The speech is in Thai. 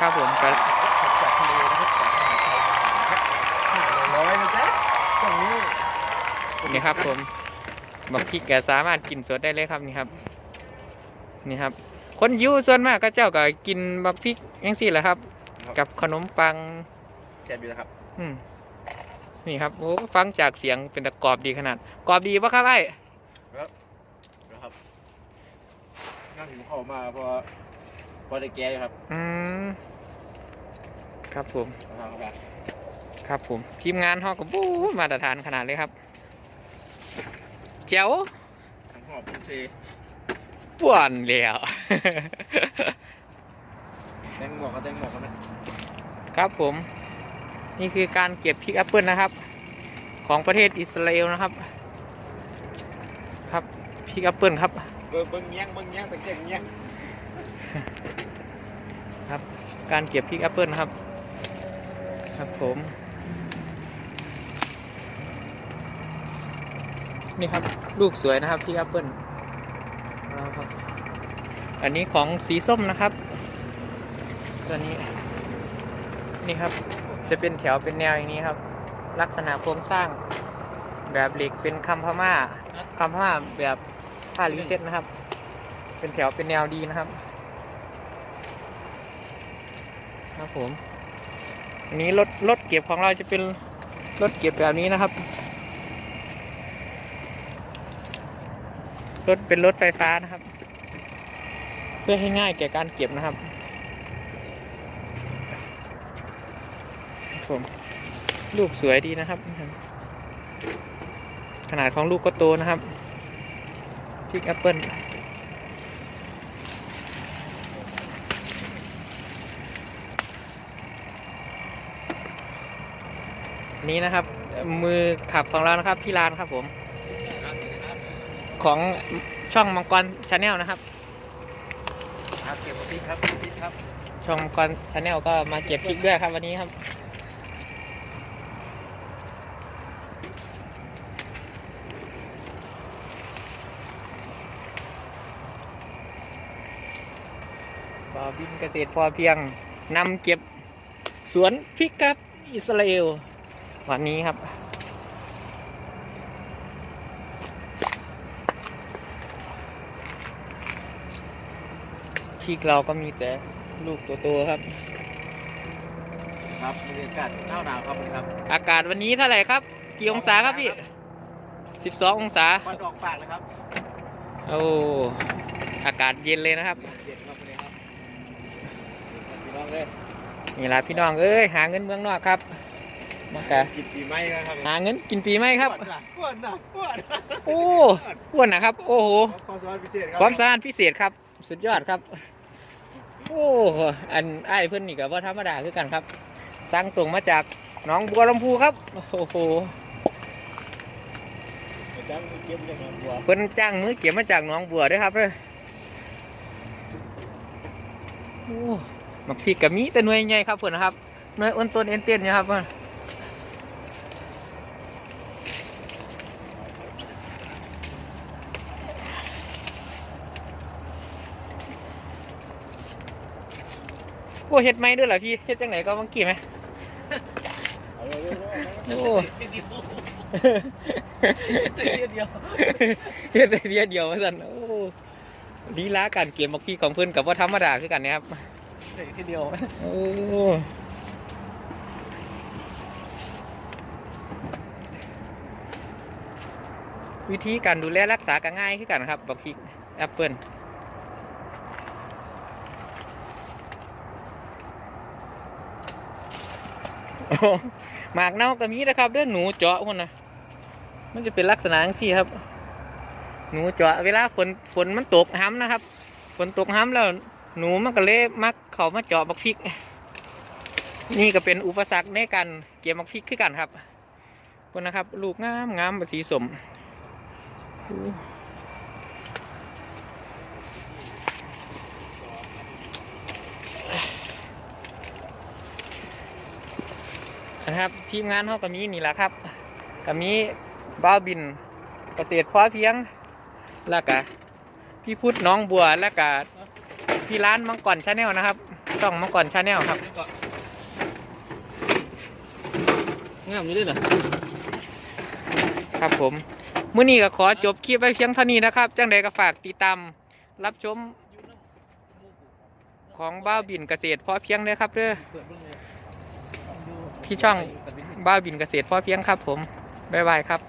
ครับผมก็จากทะเลนะครับจากมหาชัยนะครับห้าร้อยนะจ๊ะตรงนี้นี่ครับผมบักพริกแกสามารถกินสดได้เลยครับนี่ครับ นี่ครับ คนอยูส่วนมากก็เจ้าก็กินบักพริกยังสี่แหละครับ กับขนมปังแช่บอยู่นะครับ อืมนี่ครับโอ้ฟังจากเสียงเป็นตะกรอบดีขนาดกรอบดีปะครับไอ้นะครับน่าถึงเข้ามาเพราะ พอได้แก้อยู่ครับอืมครับผมทางเข้ามาครับผมทีมงานฮอก็บู๊มาตรฐานขนาดเลยครับเจ้าทางหอบคุณเซป่วนแล้วแตงหมวกก็แตงหมวกกันนะครับผม นี่คือการเก็บพริกแอปเปิลนะครับ ของประเทศอิสราเอลนะครับ ครับพริกแอปเปิลครับเบิ่งเบิ่งเงี้ยงเบิ่งเงี้ยงตะเกียงเงี้ยง ครับ การเก็บพริกแอปเปิลนะครับ ครับผม นี่ครับลูกสวยนะครับพริกแอปเปิลครับอันนี้ของสีส้มนะครับ ตัวนี้ นี่ครับ จะเป็นแถวเป็นแนวอย่างนี้ครับ ลักษณะโครงสร้าง แบบเหล็กเป็นคำพม่าคำพม่าแบบผ้าลิเซ็ตนะครับ เป็นแถวเป็นแนวดีนะครับ ครับผม อันนี้รถรถเก็บของเราจะเป็นรถเก็บแบบนี้นะครับ รถเป็นรถไฟฟ้านะครับ เพื่อให้ง่ายแก่การเก็บนะครับผมลูกสวยดีนะครับ ขนาดของลูกก็โตนะครับพริกแอปเปิ้ล นี้นะครับ มือขับของเรานะครับพี่ลานครับผม ของช่องมังกรชาแนลนะครับครับเก็บพริกครับพริกครับ ช่องมังกรชาแนลก็มาเก็บพริกด้วยครับวันนี้ครับบาบินเกษตรพอเพียงนำเก็บสวนพริกครับอิสราเอล วันนี้ครับพริกเราก็มีแต่ลูกโตๆครับ ครับบรรยากาศหนาวหนาวครับวันนี้ครับ อากาศวันนี้เท่าไหร่ครับ กี่องศาครับพี่สิบสององศาควันออกปากเลยครับ โอ้ อากาศเย็นเลยนะครับเย็นครับวันนี้ครับ พี่น้องเลยนี่ละพี่น้องเอ้ย หาเงินเมืองนอกครับ มากะกินปีใหม่กันครับหาเงินกินปีไหมครับอ้วนนะอ้วนนะโอ้อ้วนนะครับ โอ้โหความสามารถพิเศษครับความสะอาดพิเศษครับ สุดยอดครับ โอ้อันไอ้ายเพื่อนนี่กับว่าธรรมดาคือกันครับสั่งตรงมาจากหนองบัวลำพูครับ โอ้โหจังเก็บจากหนองบัวเพิ่นจ้างมือเก็บมาจากหนองบัวด้วยครับเลยโอ้มักพริกกับมีแต่หน่วยใหญ่ครับเพิ่นนะครับหน่วยอ้นต้นเอ็นเตียนเนี่ยครับเพิ่น โอเฮ็ดไหมด้วยเหรอพี่เฮ็ดจังไหนก็เมื่อกี้ไหมเอาเลยเลยเลยโอ้เดียวเดียวเฮ็ดได้เดียวเดียวมาสั่นโอ้ลีลาการเก็บมักพริกของเพิ่อนกับว่าธรรมดาคือกันนะครับทีเดียวโอ้วิธีการดูแลรักษาก็ง่ายขึ้นกันครับบักพริกแอปเปิล หมากเน่าก็มีนะครับเด้อหนูเจาะคนนะมันจะเป็นลักษณะที่ครับ หนูเจาะเวลาฝนฝนมันตกห้ำนะครับ ฝนตกห้ำแล้ว หนูมันก็เลยมักเขามาเจาะบักพริก นี่ก็เป็นอุปสรรคในการเก็บบักพริกขึ้นกันครับคนนะครับ ลูกงามงามสีสม นะครับ ทีมงานเขาก็มีนี่แหละครับก็มีบ้าวบินเกษตรพอเพียง แล้วก็พี่พุทธน้องบัวแล้วก็ที่ร้านมังกรชาแนลนะครับช่องมังกรชาแนลครับงามอยู่ด้วยนะครับผมมื้อนี้ก็ขอจบคลิปไว้เพียงเท่านี้นะครับจังใดก็ฝากติดตามรับชมของบ้าวบินเกษตรพอเพียงเลยครับเด้อ เปิดเบิ่งเลย ที่ช่องบ้าบินเกษตรพ่อเพียงครับผม บ๊ายบายครับ